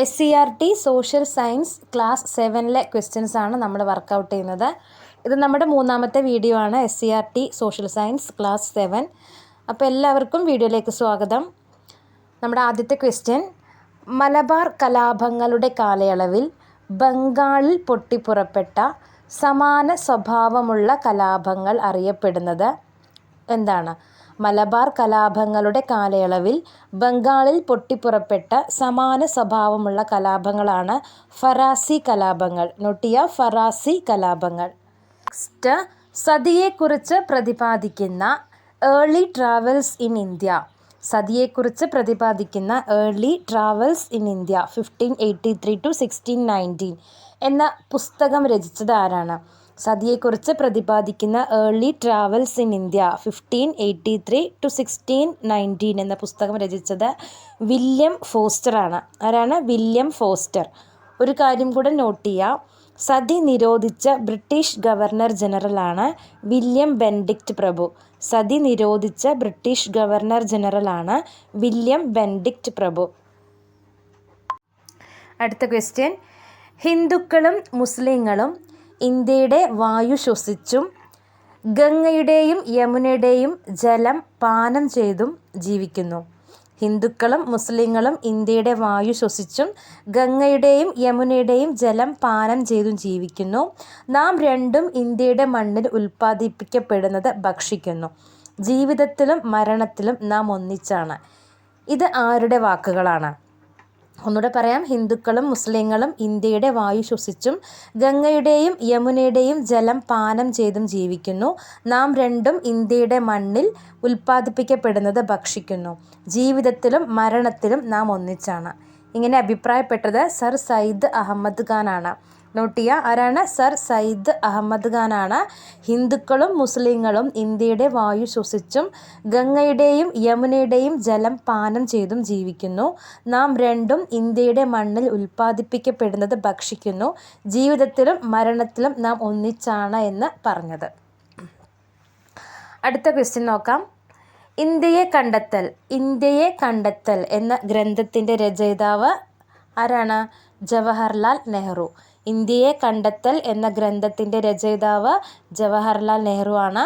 S C R T social science class സെവനിലെ questions ആണ് നമ്മൾ workout ചെയ്യുന്നത്. ഇത് നമ്മുടെ മൂന്നാമത്തെ വീഡിയോ ആണ് S C R T social science class seven അപ്പോൾ എല്ലാവർക്കും വീഡിയോയിലേക്ക് സ്വാഗതം. നമ്മുടെ ആദ്യത്തെ ക്വസ്റ്റ്യൻ മലബാർ കലാപങ്ങളുടെ കാലയളവിൽ ബംഗാളിൽ പൊട്ടിപ്പുറപ്പെട്ട സമാന സ്വഭാവമുള്ള കലാപങ്ങൾ അറിയപ്പെടുന്നത് എന്താണ്? മലബാർ കലാപങ്ങളുടെ കാലയളവിൽ ബംഗാളിൽ പൊട്ടിപ്പുറപ്പെട്ട സമാന സ്വഭാവമുള്ള കലാപങ്ങളാണ് ഫറാസി കലാപങ്ങൾ നോട്ടിയ ഫറാസി കലാപങ്ങൾ. നെക്സ്റ്റ് സതിയെക്കുറിച്ച് പ്രതിപാദിക്കുന്ന ഏർലി ട്രാവൽസ് ഇൻ ഇന്ത്യ. സതിയെക്കുറിച്ച് പ്രതിപാദിക്കുന്ന early travels in India fifteen eighty three to sixteen nineteen എന്ന പുസ്തകം രചിച്ചത് ആരാണ്? സതിയെക്കുറിച്ച് പ്രതിപാദിക്കുന്ന early travels in India fifteen eighty three to sixteen nineteen എന്ന പുസ്തകം രചിച്ചത് വില്യം ഫോസ്റ്ററാണ് ആരാണ്? William Foster. ഒരു കാര്യം കൂടെ നോട്ട് ചെയ്യുക സതി നിരോധിച്ച ബ്രിട്ടീഷ് ഗവർണർ ജനറലാണ് വില്യം ബെൻഡിക്റ്റ് പ്രഭു. സതി നിരോധിച്ച ബ്രിട്ടീഷ് ഗവർണർ ജനറലാണ് വില്യം ബെൻഡിക്റ്റ് പ്രഭു. അടുത്ത ക്വസ്റ്റ്യൻ ഹിന്ദുക്കളും മുസ്ലിങ്ങളും ഇന്ത്യയുടെ വായു ശ്വസിച്ചും ഗംഗയുടെയും യമുനയുടെയും ജലം പാനം ചെയ്തും ജീവിക്കുന്നു. ഹിന്ദുക്കളും മുസ്ലിങ്ങളും ഇന്ത്യയുടെ വായു ശ്വസിച്ചും ഗംഗയുടെയും യമുനയുടെയും ജലം പാനം ചെയ്തും ജീവിക്കുന്നു. നാം രണ്ടും ഇന്ത്യയുടെ മണ്ണിൽ ഉൽപ്പാദിപ്പിക്കപ്പെടുന്നത് ഭക്ഷിക്കുന്നു. ജീവിതത്തിലും മരണത്തിലും നാം ഒന്നിച്ചാണ്. ഇത് ആരുടെ വാക്കുകളാണ്? ഒന്നുകൂടെ പറയാം. ഹിന്ദുക്കളും മുസ്ലിങ്ങളും ഇന്ത്യയുടെ വായു ശ്വസിച്ചും ഗംഗയുടെയും യമുനയുടെയും ജലം പാനം ചെയ്തും ജീവിക്കുന്നു. നാം രണ്ടും ഇന്ത്യയുടെ മണ്ണിൽ ഉൽപ്പാദിപ്പിക്കപ്പെടുന്നത് ഭക്ഷിക്കുന്നു. ജീവിതത്തിലും മരണത്തിലും നാം ഒന്നിച്ചാണ്. ഇങ്ങനെ അഭിപ്രായപ്പെട്ടത് സർ സയ്യിദ് അഹമ്മദ് ഖാനാണ്. നോട്ട് ചെയ്യുക ആരാണ്? സർ സയ്യിദ് അഹമ്മദ് ഖാനാണ്. ഹിന്ദുക്കളും മുസ്ലിങ്ങളും ഇന്ത്യയുടെ വായു ശ്വസിച്ചും ഗംഗയുടെയും യമുനയുടെയും ജലം പാനം ചെയ്തും ജീവിക്കുന്നു. നാം രണ്ടും ഇന്ത്യയുടെ മണ്ണിൽ ഉൽപ്പാദിപ്പിക്കപ്പെടുന്നത് ഭക്ഷിക്കുന്നു. ജീവിതത്തിലും മരണത്തിലും നാം ഒന്നിച്ചാണ് എന്ന് പറഞ്ഞത്. അടുത്ത ക്വസ്റ്റ്യൻ നോക്കാം. ഇന്ത്യയെ കണ്ടെത്തൽ ഇന്ത്യയെ കണ്ടെത്തൽ എന്ന ഗ്രന്ഥത്തിന്റെ രചയിതാവ് ആരാണ്? ജവഹർലാൽ നെഹ്റു. ഇന്ത്യയെ കണ്ടെത്തൽ എന്ന ഗ്രന്ഥത്തിന്റെ രചയിതാവ് ജവഹർലാൽ നെഹ്റു ആണ്.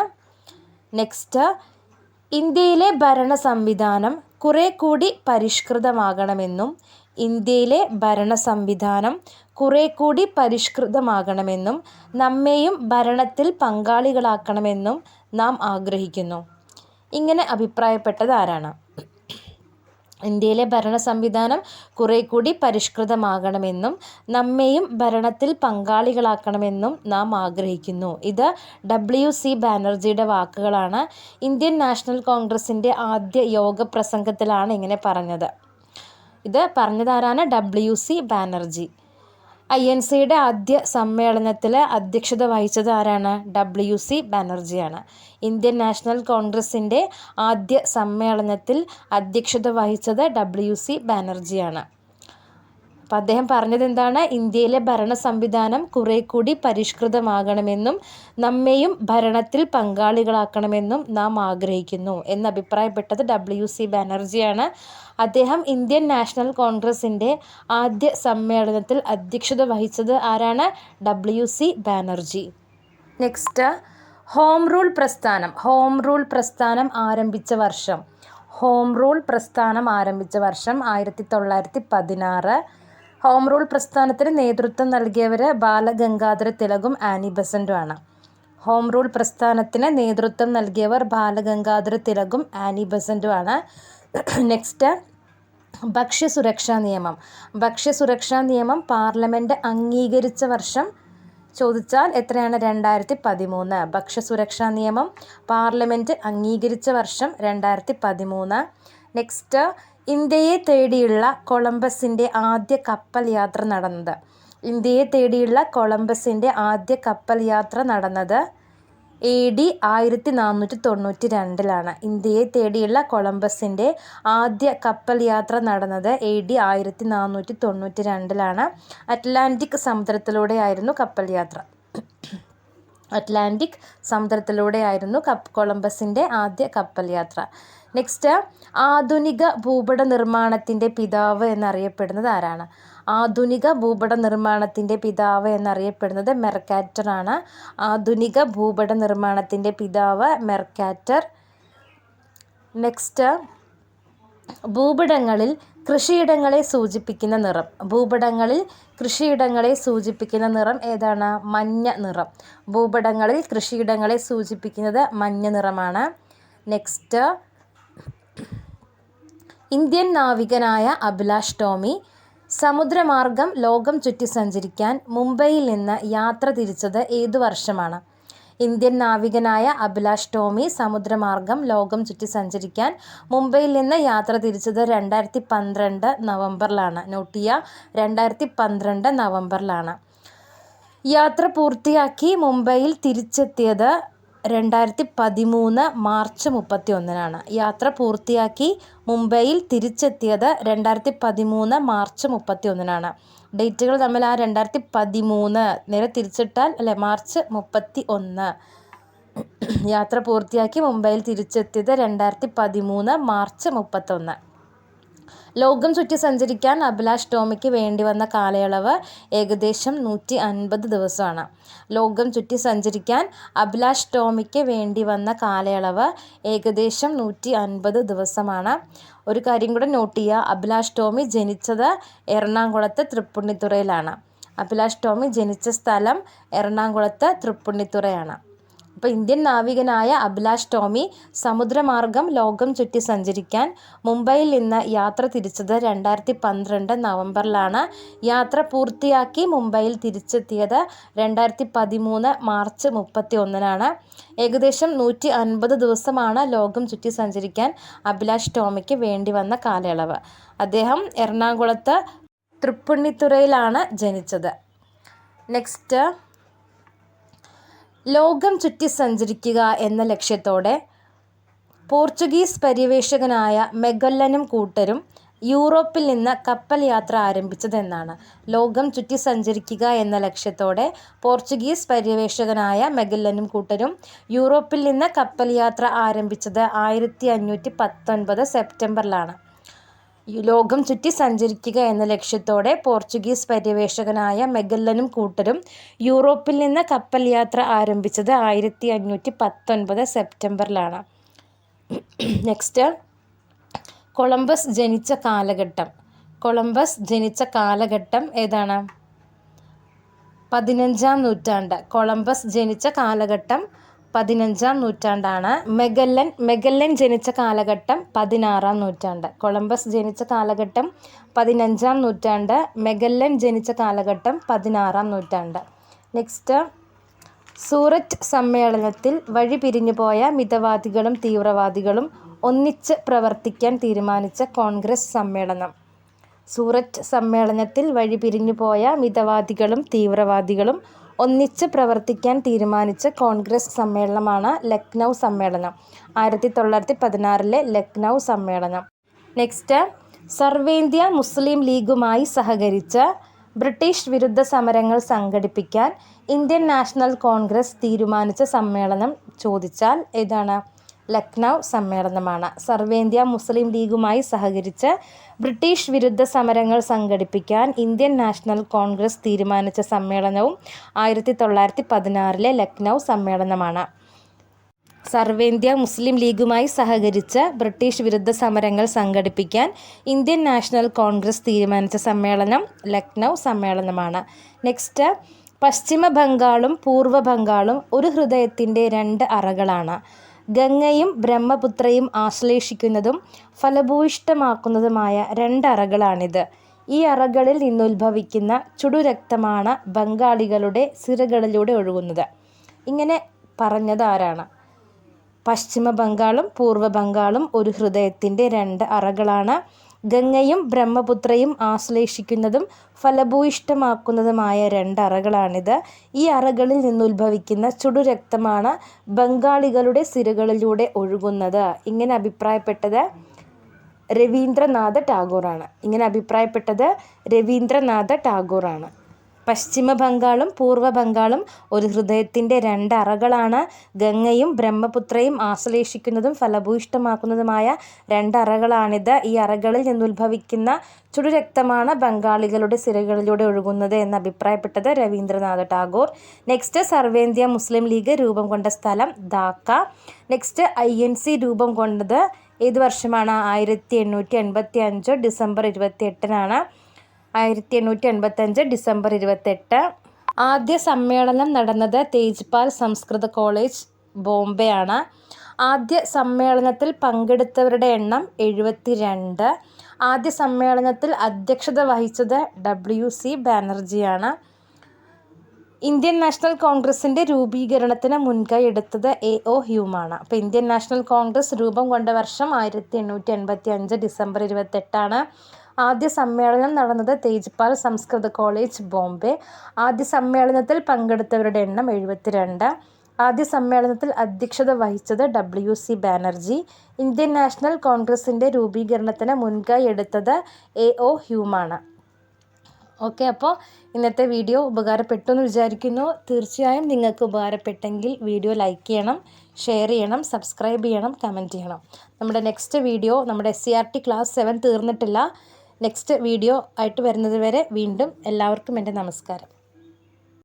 നെക്സ്റ്റ് ഇന്ത്യയിലെ ഭരണ സംവിധാനം കുറെ കൂടി പരിഷ്കൃതമാകണമെന്നും ഇന്ത്യയിലെ ഭരണ സംവിധാനം കുറെ കൂടി പരിഷ്കൃതമാകണമെന്നും നമ്മെയും ഭരണത്തിൽ പങ്കാളികളാക്കണമെന്നും നാം ആഗ്രഹിക്കുന്നു. ഇങ്ങനെ അഭിപ്രായപ്പെട്ടത് ആരാണ്? ഇന്ത്യയിലെ ഭരണ സംവിധാനം കുറെ കൂടി പരിഷ്കൃതമാകണമെന്നും നമ്മെയും ഭരണത്തിൽ പങ്കാളികളാക്കണമെന്നും നാം ആഗ്രഹിക്കുന്നു. ഇത് ഡബ്ല്യു സി ബാനർജിയുടെ വാക്കുകളാണ്. ഇന്ത്യൻ നാഷണൽ കോൺഗ്രസിന്റെ ആദ്യ യോഗ പ്രസംഗത്തിലാണ് ഇങ്ങനെ പറഞ്ഞത്. ഇത് പറഞ്ഞതാരാണ്? W C Banerjee. I N സിയുടെ ആദ്യ സമ്മേളനത്തിൽ അധ്യക്ഷത വഹിച്ചത് ആരാണ്? ഡബ്ല്യു സി ബാനർജിയാണ്. ഇന്ത്യൻ നാഷണൽ കോൺഗ്രസിന്റെ ആദ്യ സമ്മേളനത്തിൽ അധ്യക്ഷത വഹിച്ചത് ഡബ്ല്യു സി ബാനർജിയാണ്. അപ്പം അദ്ദേഹം പറഞ്ഞത് എന്താണ്? ഇന്ത്യയിലെ ഭരണ സംവിധാനം കുറെ കൂടി പരിഷ്കൃതമാകണമെന്നും നമ്മെയും ഭരണത്തിൽ പങ്കാളികളാക്കണമെന്നും നാം ആഗ്രഹിക്കുന്നു എന്ന് അഭിപ്രായപ്പെട്ടത് ഡബ്ല്യു സി ബാനർജിയാണ്. അദ്ദേഹം ഇന്ത്യൻ നാഷണൽ കോൺഗ്രസിന്റെ ആദ്യ സമ്മേളനത്തിൽ അധ്യക്ഷത വഹിച്ചത് ആരാണ്? W C Banerjee. Next home rule പ്രസ്ഥാനം. ഹോം റൂൾ പ്രസ്ഥാനം ആരംഭിച്ച വർഷം. ഹോം റൂൾ പ്രസ്ഥാനം ആരംഭിച്ച വർഷം ആയിരത്തി തൊള്ളായിരത്തി പതിനാറ്. ഹോം റൂൾ പ്രസ്ഥാനത്തിന് നേതൃത്വം നൽകിയവർ ബാലഗംഗാധര തിലകും ആനി ബസന്റുമാണ്. ഹോം റൂൾ പ്രസ്ഥാനത്തിന് നേതൃത്വം നൽകിയവർ ബാലഗംഗാധര തിലകും ആനി ബസന്റുമാണ്. നെക്സ്റ്റ് ഭക്ഷ്യസുരക്ഷാ നിയമം. ഭക്ഷ്യസുരക്ഷാ നിയമം പാർലമെന്റ് അംഗീകരിച്ച വർഷം ചോദിച്ചാൽ എത്രയാണ്? രണ്ടായിരത്തി പതിമൂന്ന് ഭക്ഷ്യസുരക്ഷാ നിയമം പാർലമെന്റ് അംഗീകരിച്ച വർഷം രണ്ടായിരത്തി പതിമൂന്ന് നെക്സ്റ്റ് ഇന്ത്യയെ തേടിയുള്ള കൊളംബസിന്റെ ആദ്യ കപ്പൽ യാത്ര നടന്നത്. ഇന്ത്യയെ തേടിയുള്ള കൊളംബസിന്റെ ആദ്യ കപ്പൽ യാത്ര നടന്നത് എ ഡി ആയിരത്തി നാനൂറ്റി തൊണ്ണൂറ്റി രണ്ടിലാണ് ഇന്ത്യയെ തേടിയുള്ള കൊളംബസിന്റെ ആദ്യ കപ്പൽ യാത്ര നടന്നത് എ ഡി ആയിരത്തി നാനൂറ്റി തൊണ്ണൂറ്റി രണ്ടിലാണ് അറ്റ്ലാന്റിക് സമുദ്രത്തിലൂടെയായിരുന്നു കപ്പൽ യാത്ര. അറ്റ്ലാന്റിക് സമുദ്രത്തിലൂടെയായിരുന്നു കപ്പ് കൊളംബസിന്റെ ആദ്യ കപ്പൽ യാത്ര. നെക്സ്റ്റ് ആധുനിക ഭൂപട നിർമ്മാണത്തിന്റെ പിതാവ് എന്നറിയപ്പെടുന്നത് ആരാണ്? ആധുനിക ഭൂപട നിർമ്മാണത്തിന്റെ പിതാവ് എന്നറിയപ്പെടുന്നത് മെർക്കാറ്ററാണ്. ആധുനിക ഭൂപട നിർമ്മാണത്തിന്റെ പിതാവ് മെർക്കാറ്റർ. നെക്സ്റ്റ് ഭൂപടങ്ങളിൽ കൃഷിയിടങ്ങളെ സൂചിപ്പിക്കുന്ന നിറം. ഭൂപടങ്ങളിൽ കൃഷിയിടങ്ങളെ സൂചിപ്പിക്കുന്ന നിറം ഏതാണ്? മഞ്ഞ നിറം. ഭൂപടങ്ങളിൽ കൃഷിയിടങ്ങളെ സൂചിപ്പിക്കുന്നത് മഞ്ഞ നിറമാണ്. നെക്സ്റ്റ് ഇന്ത്യൻ നാവികനായ അഭിലാഷ് ടോമി സമുദ്രമാർഗം ലോകം ചുറ്റി സഞ്ചരിക്കാൻ മുംബൈയിൽ നിന്ന് യാത്ര തിരിച്ചത് ഏതു വർഷമാണ്? ഇന്ത്യൻ നാവികനായ അഭിലാഷ് ടോമി സമുദ്രമാർഗം ലോകം ചുറ്റി സഞ്ചരിക്കാൻ മുംബൈയിൽ നിന്ന് യാത്ര തിരിച്ചത് രണ്ടായിരത്തി പന്ത്രണ്ട് നവംബറിലാണ്. നോട്ട് ചെയ്യുക രണ്ടായിരത്തി പന്ത്രണ്ട് നവംബറിലാണ്. യാത്ര പൂർത്തിയാക്കി മുംബൈയിൽ തിരിച്ചെത്തിയത് രണ്ടായിരത്തി പതിമൂന്ന് മാർച്ച് മുപ്പത്തി ഒന്നിനാണ് യാത്ര പൂർത്തിയാക്കി മുംബൈയിൽ തിരിച്ചെത്തിയത് രണ്ടായിരത്തി പതിമൂന്ന് മാർച്ച് മുപ്പത്തി ഒന്നിനാണ് ഡേറ്റുകൾ തമ്മിൽ ആ രണ്ടായിരത്തി പതിമൂന്ന് നേരെ തിരിച്ചിട്ടാൽ അല്ലെ മാർച്ച് മുപ്പത്തി ഒന്ന് യാത്ര പൂർത്തിയാക്കി മുംബൈയിൽ തിരിച്ചെത്തിയത് രണ്ടായിരത്തി പതിമൂന്ന് മാർച്ച് മുപ്പത്തൊന്ന്. ലോകം ചുറ്റി സഞ്ചരിക്കാൻ അഭിലാഷ് ടോമിക്ക് വേണ്ടി വന്ന കാലയളവ് ഏകദേശം നൂറ്റി അൻപത് ദിവസമാണ്. ലോകം ചുറ്റി സഞ്ചരിക്കാൻ അഭിലാഷ് ടോമിക്ക് വേണ്ടി വന്ന കാലയളവ് ഏകദേശം നൂറ്റി അൻപത് ദിവസമാണ്. ഒരു കാര്യം കൂടെ നോട്ട് ചെയ്യുക. അഭിലാഷ് ടോമി ജനിച്ചത് എറണാകുളത്ത് തൃപ്പുണ്ണിത്തുറയിലാണ് അഭിലാഷ് ടോമി ജനിച്ച സ്ഥലം എറണാകുളത്ത് തൃപ്പുണിത്തുറയാണ്. അപ്പോൾ ഇന്ത്യൻ നാവികനായ അഭിലാഷ് ടോമി സമുദ്രമാർഗം ലോകം ചുറ്റി സഞ്ചരിക്കാൻ മുംബൈയിൽ നിന്ന് യാത്ര തിരിച്ചത് രണ്ടായിരത്തി പന്ത്രണ്ട് നവംബറിലാണ്. യാത്ര പൂർത്തിയാക്കി മുംബൈയിൽ തിരിച്ചെത്തിയത് രണ്ടായിരത്തി പതിമൂന്ന് മാർച്ച് മുപ്പത്തി ഒന്നിനാണ് ഏകദേശം നൂറ്റി അൻപത് ദിവസമാണ് ലോകം ചുറ്റി സഞ്ചരിക്കാൻ അഭിലാഷ് ടോമിക്ക് വേണ്ടി വന്ന കാലയളവ്. അദ്ദേഹം എറണാകുളത്ത് തൃപ്പുണ്ണിത്തുറയിലാണ് ജനിച്ചത്. നെക്സ്റ്റ് ലോകം ചുറ്റി സഞ്ചരിക്കുക എന്ന ലക്ഷ്യത്തോടെ പോർച്ചുഗീസ് പര്യവേഷകനായ മെഗല്ലനും കൂട്ടരും യൂറോപ്പിൽ നിന്ന് കപ്പൽ യാത്ര ആരംഭിച്ചതെന്നാണ്. ലോകം ചുറ്റി സഞ്ചരിക്കുക എന്ന ലക്ഷ്യത്തോടെ പോർച്ചുഗീസ് പര്യവേഷകനായ മെഗല്ലനും കൂട്ടരും യൂറോപ്പിൽ നിന്ന് കപ്പൽ യാത്ര ആരംഭിച്ചത് ആയിരത്തി അഞ്ഞൂറ്റി പത്തൊൻപത് സെപ്റ്റംബറിലാണ്. ലോകം ചുറ്റി സഞ്ചരിക്കുക എന്ന ലക്ഷ്യത്തോടെ പോർച്ചുഗീസ് പര്യവേഷകനായ മെഗല്ലനും കൂട്ടരും യൂറോപ്പിൽ നിന്ന് കപ്പൽ യാത്ര ആരംഭിച്ചത് ആയിരത്തി അഞ്ഞൂറ്റി പത്തൊൻപത് സെപ്റ്റംബറിലാണ്. നെക്സ്റ്റ് കൊളംബസ് ജനിച്ച കാലഘട്ടം. കൊളംബസ് ജനിച്ച കാലഘട്ടം ഏതാണ്? പതിനഞ്ചാം നൂറ്റാണ്ട്. കൊളംബസ് ജനിച്ച കാലഘട്ടം പതിനഞ്ചാം നൂറ്റാണ്ടാണ് മെഗല്ലൻ മെഗല്ലൻ ജനിച്ച കാലഘട്ടം പതിനാറാം നൂറ്റാണ്ട്. കൊളംബസ് ജനിച്ച കാലഘട്ടം പതിനഞ്ചാം നൂറ്റാണ്ട് മെഗല്ലൻ ജനിച്ച കാലഘട്ടം പതിനാറാം നൂറ്റാണ്ട്. നെക്സ്റ്റ് സൂററ്റ് സമ്മേളനത്തിൽ വഴി പിരിഞ്ഞുപോയ മിതവാദികളും തീവ്രവാദികളും ഒന്നിച്ച് പ്രവർത്തിക്കാൻ തീരുമാനിച്ച കോൺഗ്രസ് സമ്മേളനം. സൂററ്റ് സമ്മേളനത്തിൽ വഴി പിരിഞ്ഞുപോയ മിതവാദികളും തീവ്രവാദികളും ഒന്നിച്ച് പ്രവർത്തിക്കാൻ തീരുമാനിച്ച കോൺഗ്രസ് സമ്മേളനമാണ് ലക്നൗ സമ്മേളനം. ആയിരത്തി തൊള്ളായിരത്തി പതിനാറിലെ ലക്നൗ സമ്മേളനം. നെക്സ്റ്റ് സർവേന്ത്യ മുസ്ലിം ലീഗുമായി സഹകരിച്ച് ബ്രിട്ടീഷ് വിരുദ്ധ സമരങ്ങൾ സംഘടിപ്പിക്കാൻ ഇന്ത്യൻ നാഷണൽ കോൺഗ്രസ് തീരുമാനിച്ച സമ്മേളനം ചോദിച്ചാൽ ഏതാണ്? ലക്നൗ സമ്മേളനമാണ്. സർവേന്ത്യ മുസ്ലിം ലീഗുമായി സഹകരിച്ച് ബ്രിട്ടീഷ് വിരുദ്ധ സമരങ്ങൾ സംഘടിപ്പിക്കാൻ ഇന്ത്യൻ നാഷണൽ കോൺഗ്രസ് തീരുമാനിച്ച സമ്മേളനവും ആയിരത്തി തൊള്ളായിരത്തി പതിനാറിലെ ലക്നൗ സമ്മേളനമാണ്. സർവേന്ത്യ മുസ്ലിം ലീഗുമായി സഹകരിച്ച് ബ്രിട്ടീഷ് വിരുദ്ധ സമരങ്ങൾ സംഘടിപ്പിക്കാൻ ഇന്ത്യൻ നാഷണൽ കോൺഗ്രസ് തീരുമാനിച്ച സമ്മേളനം ലക്നൗ സമ്മേളനമാണ്. നെക്സ്റ്റ് പശ്ചിമ ബംഗാളും പൂർവ ബംഗാളും ഒരു ഹൃദയത്തിന്റെ രണ്ട് അറകളാണ്. ഗംഗയും ബ്രഹ്മപുത്രയും ആശ്ലേഷിക്കുന്നതും ഫലഭൂയിഷ്ടമാക്കുന്നതുമായ രണ്ടറകളാണിത്. ഈ അറകളിൽ നിന്നുത്ഭവിക്കുന്ന ചുടുരക്തമാണ് ബംഗാളികളുടെ സിറകളിലൂടെ ഒഴുകുന്നത്. ഇങ്ങനെ പറഞ്ഞത് ആരാണ് പശ്ചിമ ബംഗാളും പൂർവ ബംഗാളും ഒരു ഹൃദയത്തിന്റെ രണ്ട് അറകളാണ്. ഗംഗയും ബ്രഹ്മപുത്രയും ആശ്ലേഷിക്കുന്നതും ഫലഭൂയിഷ്ടമാക്കുന്നതുമായ രണ്ടറകളാണിത്. ഈ അറകളിൽ നിന്നുത്ഭവിക്കുന്ന ചുടുരക്തമാണ് ബംഗാളികളുടെ സിരകളിലൂടെ ഒഴുകുന്നത്. ഇങ്ങനെ അഭിപ്രായപ്പെട്ടത് രവീന്ദ്രനാഥ ടാഗോറാണ്. ഇങ്ങനെ അഭിപ്രായപ്പെട്ടത് രവീന്ദ്രനാഥ ടാഗോറാണ്. പശ്ചിമ ബംഗാളും പൂർവ ബംഗാളും ഒരു ഹൃദയത്തിന്റെ രണ്ടറകളാണ് ഗംഗയും ബ്രഹ്മപുത്രയും ആശ്ലേഷിക്കുന്നതും ഫലഭൂയിഷ്ടമാക്കുന്നതുമായ രണ്ടറകളാണിത് ഈ അറകളിൽ നിന്നുദ്ഭവിക്കുന്ന ചുടുരക്തമാണ് ബംഗാളികളുടെ സിരകളിലൂടെ ഒഴുകുന്നത് എന്ന് അഭിപ്രായപ്പെട്ടത് രവീന്ദ്രനാഥ് ടാഗോർ. നെക്സ്റ്റ് സർവേന്ത്യ മുസ്ലിം ലീഗ് രൂപം കൊണ്ട സ്ഥലം Dhaka. Next I N C രൂപം കൊണ്ടത് ഏത് വർഷമാണ്? ആയിരത്തി എണ്ണൂറ്റി എൺപത്തി അഞ്ച് ഡിസംബർ ഇരുപത്തി എട്ടിനാണ് ആയിരത്തി എണ്ണൂറ്റി എൺപത്തഞ്ച് ഡിസംബർ ഇരുപത്തെട്ട്. ആദ്യ സമ്മേളനം നടന്നത് തേജ്പാൽ സംസ്കൃത കോളേജ് ബോംബെ ആണ് ആദ്യ സമ്മേളനത്തിൽ പങ്കെടുത്തവരുടെ എണ്ണം എഴുപത്തി രണ്ട് ആദ്യ സമ്മേളനത്തിൽ അധ്യക്ഷത വഹിച്ചത് ഡബ്ല്യു സി ബാനർജിയാണ്. ഇന്ത്യൻ നാഷണൽ കോൺഗ്രസിന്റെ രൂപീകരണത്തിന് മുൻകൈ എടുത്തത് എ ഒ ഹ്യൂമാണ്. അപ്പോൾ ഇന്ത്യൻ നാഷണൽ കോൺഗ്രസ് രൂപം കൊണ്ട വർഷം ആയിരത്തി എണ്ണൂറ്റി എൺപത്തി അഞ്ച് ഡിസംബർ ഇരുപത്തെട്ടാണ്. ആദ്യ സമ്മേളനം നടന്നത് തേജ്പാൽ സംസ്കൃത കോളേജ് ബോംബെ. ആദ്യ സമ്മേളനത്തിൽ പങ്കെടുത്തവരുടെ എണ്ണം എഴുപത്തിരണ്ട്. ആദ്യ സമ്മേളനത്തിൽ അധ്യക്ഷത വഹിച്ചത് W C Banerjee. Indian National കോൺഗ്രസിന്റെ രൂപീകരണത്തിന് മുൻകൈ എടുത്തത് എ ഒ ഹ്യൂമാണ്. ഓക്കെ അപ്പോൾ ഇന്നത്തെ വീഡിയോ ഉപകാരപ്പെട്ടു എന്ന് വിചാരിക്കുന്നു. തീർച്ചയായും നിങ്ങൾക്ക് ഉപകാരപ്പെട്ടെങ്കിൽ വീഡിയോ ലൈക്ക് ചെയ്യണം ഷെയർ ചെയ്യണം സബ്സ്ക്രൈബ് ചെയ്യണം കമന്റ് ചെയ്യണം. നമ്മുടെ നെക്സ്റ്റ് വീഡിയോ നമ്മുടെ S C R T class seven തീർന്നിട്ടില്ല. നെക്സ്റ്റ് വീഡിയോ ആയിട്ട് വരുന്നത് വരെ വീണ്ടും എല്ലാവർക്കും എന്റെ നമസ്കാരം.